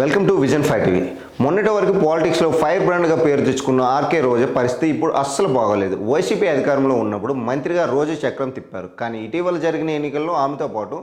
Welcome to vision five TV. మొన్నటి వరకు పాలిటిక్స్లో ఫైర్ బ్రాండ్గా పేరు తెచ్చుకున్న ఆర్కే రోజా పరిస్థితి ఇప్పుడు అస్సలు బాగోలేదు. వైసీపీ అధికారంలో ఉన్నప్పుడు మంత్రిగా రోజా చక్రం తిప్పారు. కానీ ఇటీవల జరిగిన ఎన్నికల్లో ఆమెతో పాటు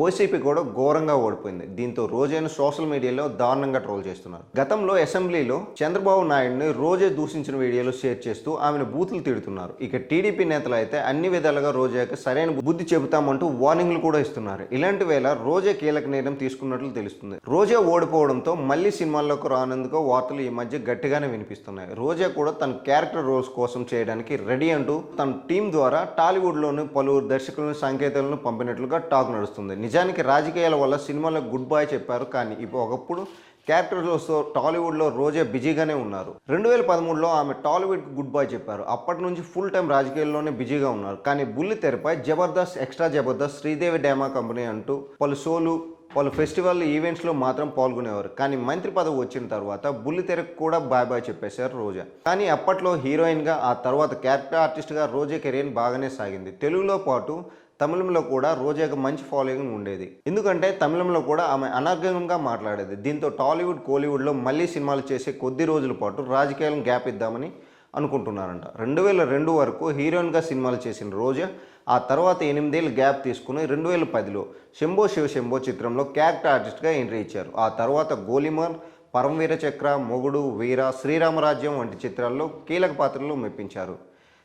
వైసీపీ కూడా ఘోరంగా ఓడిపోయింది. దీంతో రోజైన సోషల్ మీడియాలో దారుణంగా ట్రోల్ చేస్తున్నారు. గతంలో అసెంబ్లీలో చంద్రబాబు నాయుడుని రోజే దూషించిన వీడియోలు షేర్ చేస్తూ ఆమెను బూతులు తిడుతున్నారు. ఇక టీడీపీ నేతలు అయితే అన్ని విధాలుగా రోజాకి సరైన బుద్ధి చెబుతామంటూ వార్నింగ్లు కూడా ఇస్తున్నారు. ఇలాంటి వేళ రోజే కీలక నిర్ణయం తీసుకున్నట్లు తెలుస్తుంది. రోజే ఓడిపోవడంతో మళ్ళీ సినిమాల్లోకి రానందుకు వార్తలు ఈ మధ్య గట్టిగానే వినిపిస్తున్నాయి. రోజా కూడా తన క్యారెక్టర్ రోల్స్ కోసం చేయడానికి రెడీ అంటూ తన టీం ద్వారా టాలీవుడ్లోని పలువురు దర్శకులను సంకేతాలను పంపినట్లుగా టాక్ నడుస్తుంది. నిజానికి రాజకీయాల వల్ల సినిమాలకు గుడ్ బాయ్ చెప్పారు కానీ ఇప్పుడు ఒకప్పుడు క్యారెక్టర్స్తో టాలీవుడ్లో రోజే బిజీగానే ఉన్నారు. రెండు వేల పదమూడులో ఆమె టాలీవుడ్కి గుడ్ బాయ్ చెప్పారు. అప్పటి నుంచి ఫుల్ టైం రాజకీయాల్లోనే బిజీగా ఉన్నారు. కానీ బుల్లి తెరపై Jabardasth extra Jabardasth Sridevi drama company అంటూ పలు షోలు వాళ్ళు ఫెస్టివల్ ఈవెంట్స్లో మాత్రం పాల్గొనేవారు. కానీ మంత్రి పదవి వచ్చిన తర్వాత బుల్లి తెరకు కూడా బాయ్ బాయ్ చెప్పేశారు రోజా. కానీ అప్పట్లో హీరోయిన్గా ఆ తర్వాత క్యారెక్టర్ ఆర్టిస్ట్గా రోజా కెరీర్ బాగానే సాగింది. తెలుగులో పాటు తమిళంలో కూడా రోజాకి మంచి ఫాలోయింగ్ ఉండేది. ఎందుకంటే తమిళంలో కూడా ఆమె అనర్గంగా మాట్లాడేది. దీంతో టాలీవుడ్ కోలీవుడ్లో మళ్ళీ సినిమాలు చేసే కొద్ది రోజుల పాటు రాజకీయాలను గ్యాప్ ఇద్దామని అనుకుంటున్నారంట. రెండు వేల రెండు వరకు హీరోయిన్గా సినిమాలు చేసిన రోజా ఆ తర్వాత ఎనిమిదేళ్ళు గ్యాప్ తీసుకుని రెండు వేల పదిలో శంభో శివ శంభో చిత్రంలో క్యారెక్టర్ ఆర్టిస్ట్గా ఎంట్రీ ఇచ్చారు. ఆ తర్వాత గోలిమార్ పరమవీర చక్ర మొగుడు వీర శ్రీరామరాజ్యం వంటి చిత్రాల్లో కీలక పాత్రలు మెప్పించారు.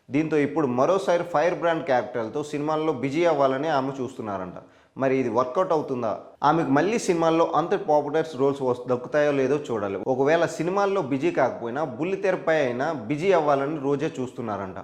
దీంతో ఇప్పుడు మరోసారి ఫైర్ బ్రాండ్ క్యారెక్టర్లతో సినిమాల్లో బిజీ అవ్వాలని ఆమె చూస్తున్నారంట. మరి ఇది వర్కౌట్ అవుతుందా? ఆమెకు మళ్ళీ సినిమాల్లో అంత పాపులర్స్ రోల్స్ దక్కుతాయో లేదో చూడాలి. ఒకవేళ సినిమాల్లో బిజీ కాకపోయినా బుల్లి తెరపై అయినా బిజీ అవ్వాలని రోజే చూస్తున్నారంట.